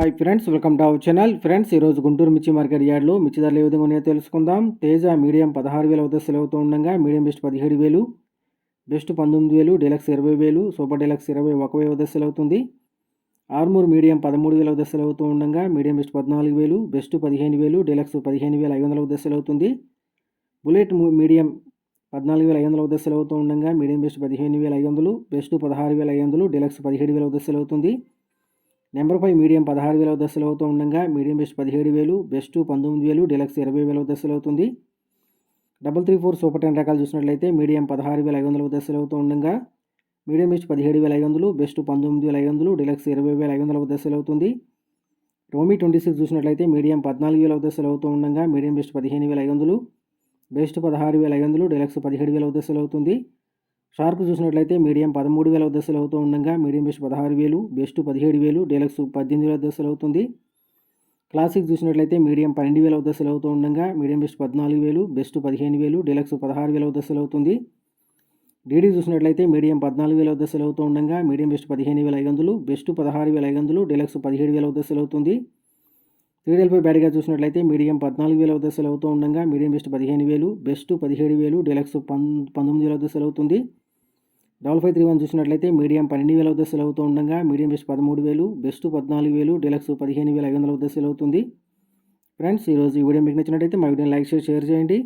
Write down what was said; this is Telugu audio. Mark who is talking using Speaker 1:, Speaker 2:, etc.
Speaker 1: Hi friends welcome to our channel friends ఈరోజు గుంటూరు మిర్చి మార్కెట్ యార్డ్లో మిర్చి ధరలు ఏ విధంగా ఉన్నాయో తెలుసుకుందాం. తేజ మీడియం పదహారు వేల వద్ద సెలవు అవుతూ ఉండగా మీడియం బెస్ట్ పదిహేడు వేలు బెస్ట్ పంతొమ్మిది వేలు డీలక్స్ ఇరవై వేలు సూపర్ డీలక్స్ ఇరవై ఒక వెయ్యి వద్ద సెలవు అవుతుంది ఆర్మూర్ మీడియం పదమూడు వేల వద్ద సెలవు అవుతూ ఉండగా మీడియం బెస్ట్ పద్నాలుగు వేలు బెస్ట్ పదిహేను వేలు డీలక్స్ పదిహేను వేల ఐదు వందల వద్ద సెలవు అవుతుంది బుల్లెట్ మీడియం పద్నాలుగు వేల ఐదు వందల వద్ద సెలవు అవుతూ ఉండగా మీడియం బెస్ట్ పదిహేను వేల ఐదు వందలు బెస్ట్ పదహారు వేల ఐదు వందలు డీలక్స్ పదిహేడు వేల వద్ద సెలవు అవుతుంది నెంబర్ ఫైవ్ మీడియం పదహారు వేల దశలు అవుతూ ఉండగా మీడియం బెస్ట్ పదిహేడు వేలు బెస్ట్ పంతొమ్మిది వేలు డీలక్స్ ఇరవై వేల దశలు అవుతుంది. Double three four super ten రకాలు చూసినట్లయితే మీడియం పదహారు వేల ఐదు వందల దశలు అవుతూ ఉండగా మీడియం బెస్ట్ పదిహేడు వేల ఐదు వందలు బెస్ట్ పంతొమ్మిది వేల ఐదు వందలు డీలక్స్ ఇరవై వేల ఐదు వందల దశలు అవుతుంది. రోమీ ట్వంటీ సిక్స్ చూసినట్లయితే మీడియం పద్నాలుగు వేల దశలు అవుతూ ఉండగా మీడియం బెస్ట్ పదిహేను వేల ఐదు వందలు బెస్ట్ పదహారు వేల ఐదు వందలు డీలక్స్ పదిహేడు వేల దశలు అవుతుంది. షార్క్ చూసినట్లయితే మీడియం పదమూడు వేల దశలు అవుతూ ఉండగా మీడియం బెస్ట్ పదహారు వేలు బెస్ట్ పదిహేడు వేలు డీలక్స్ పద్దెనిమిది వేల దశలు అవుతుంది. క్లాసిక్ చూసినట్లయితే మీడియం పన్నెండు వేల దశలు అవుతూ ఉండగా మీడియం బెస్ట్ పద్నాలుగు వేలు బెస్ట్ పదిహేను వేలు డీలక్స్ పదహారు వేల దశలు అవుతుంది. డీడీ చూసినట్లయితే మీడియం పద్నాలుగు వేల దశలు అవుతూ ఉండగా మీడియం బెస్ట్ పదిహేను వేల ఐదు వందలు బెస్ట్ పదహారు వేల ఐదు వందలు డీలక్స్ పదిహేడు వేల దశలు అవుతుంది. త్రీ డెల్పై బ్యాడ్గా చూసినట్లయితే మీడియం పద్నాలుగు వేల దశలు అవుతూ ఉండగా మీడియం బెస్ట్ పదిహేను వేలు బెస్ట్ పదిహేడు వేలు డీలక్స్ పం పంతొమ్మిది వేల దశలు అవుతుంది. డబల్ ఫైవ్ త్రీ వన్ చూసినట్లయితే మీడియం పన్నెండు వేల వద్ద సెలవు అవుతూ ఉండగా మీడియం బెస్ట్ పదమూడు వేలు బెస్ట్ పద్నాలుగు వేలు డీలక్స్ పదిహేను వేల ఐదు వందల వద్ద సెలవు అవుతుంది. ఫ్రెండ్స్ ఈరోజు ఈ వీడియో మీకు నచ్చినట్లయితే మా వీడియోని లైక్ చేసి షేర్ చేయండి.